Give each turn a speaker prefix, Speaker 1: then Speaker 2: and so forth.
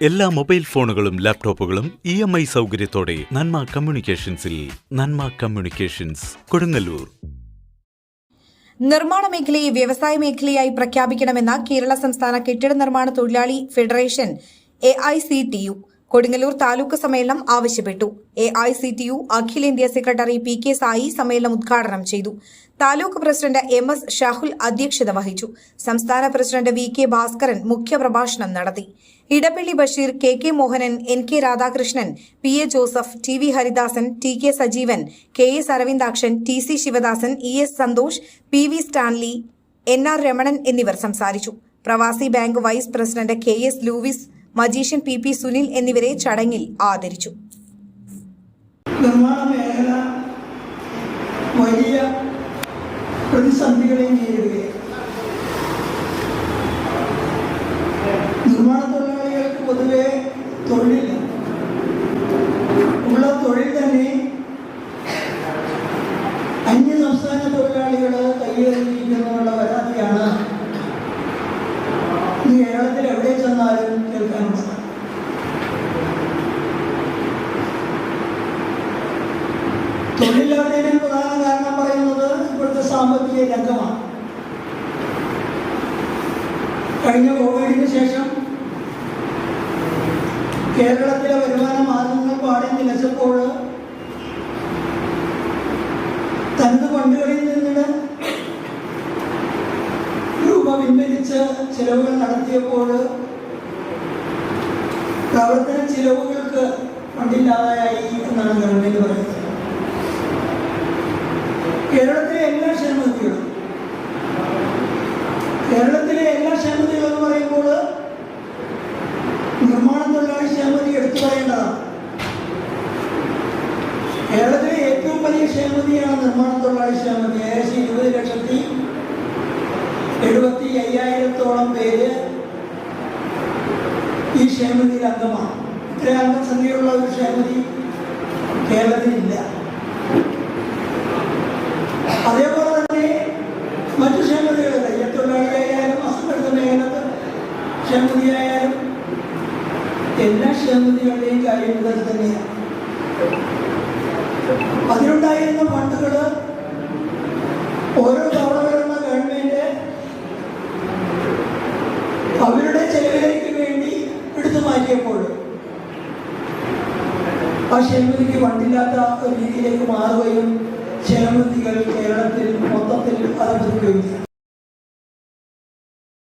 Speaker 1: എല്ലാ മൊബൈൽ ഫോണുകളും ലാപ്ടോപ്പുകളും ഇ എം ഐ സൗകര്യത്തോടെ നന്മ കമ്മ്യൂണിക്കേഷൻസിൽ നന്മ കമ്മ്യൂണിക്കേഷൻസ് കൊടുങ്ങല്ലൂർ.
Speaker 2: നിർമ്മാണ മേഖലയെ വ്യവസായ മേഖലയായി പ്രഖ്യാപിക്കണമെന്ന കേരള സംസ്ഥാന കെട്ടിട നിർമ്മാണ തൊഴിലാളി federation A I C T U. Kodungallur taluk സമ്മേളനം ആവശ്യപ്പെട്ടു. A I C T U അഖിലേന്ത്യാ സെക്രട്ടറി പി കെ സായി സമ്മേളനം ഉദ്ഘാടനം ചെയ്തു. Taluk president M S Shahul അധ്യക്ഷത വഹിച്ചു. സംസ്ഥാന പ്രസിഡന്റ് വി കെ ഭാസ്കരൻ മുഖ്യപ്രഭാഷണം നടത്തി. Edappally Basheer K K Mohanan N K Radhakrishnan P A Joseph T V Haridasan T K Sajeevan K S Aravindakshan T C Sivadasan E S Santhosh P V Stanley N R Ramanan എന്നിവർ സംസാരിച്ചു. പ്രവാസി bank vice president K S Lewis magician P P Sunil എന്നിവരെ ചടങ്ങിൽ ആദരിച്ചു.
Speaker 3: നിർമ്മാണ മേഖല വലിയ പ്രതിസന്ധികളെ നേരിടുകയാണ്. നിർമ്മാണ തൊഴിലാളികൾക്ക് പൊതുവെ തൊഴിലില്ല. ചെന്നാലും കേൾക്കാനുള്ളത് തൊഴിലില്ലാത്തതിന് പ്രധാന കാരണം പറയുന്നത് ഇപ്പോഴത്തെ സാമ്പത്തിക രംഗമാണ്. കഴിഞ്ഞ കോവിഡിന് ശേഷം കേരളത്തിലെ വരുമാന മാർഗങ്ങൾ പാടി നിലച്ചപ്പോൾ തനത് ഫണ്ടുകളിൽ നിന്ന് രൂപ പിൻവലിച്ച് ചിലവുകൾ നടത്തിയപ്പോൾ പ്രവർത്തന ചിലവുകൾക്ക് ഫണ്ടില്ലാതായി ഗവൺമെന്റ് പറയുന്നത്. കേരളത്തിലെ എല്ലാ ക്ഷേമനിധികളും കേരളത്തിലെ എല്ലാ ക്ഷേമനിധികളും എന്ന് പറയുമ്പോൾ നിർമ്മാണ തൊഴിലാളി ക്ഷേമതി എടുത്തു പറയേണ്ടതാണ്. കേരളത്തിലെ ഏറ്റവും വലിയ ക്ഷേമതിയാണ് നിർമ്മാണ തൊഴിലാളി ക്ഷേമതി ഏകദേശം ഇരുപത് ലക്ഷത്തി എഴുപത്തി അയ്യായിരത്തോളം പേര് ഈ ക്ഷേമതിയിൽ അംഗമാണ്. ഇത്ര അംഗസംഖ്യയുള്ള ഒരു ക്ഷേമതി കേരളത്തിലില്ല. അതേപോലെ തന്നെ മറ്റു ക്ഷേമതകൾ തൊഴിലാളിയായാലും അസംഘടിത മേഖല ക്ഷേമതിയായാലും എല്ലാ ക്ഷേമതികളുടെയും കാര്യം ഇതൊക്കെ തന്നെയാണ്. അതിനുണ്ടായിരുന്ന ഫണ്ടുകൾ ഓരോ തവണ ആ ക്ഷേമനിധി പണ്ടില്ലാത്ത ഒരു രീതിയിലേക്ക് മാറുകയും ക്ഷേമനിധികൾ കേരളത്തിൽ മൊത്തത്തിൽ അധപതിക്കുകയും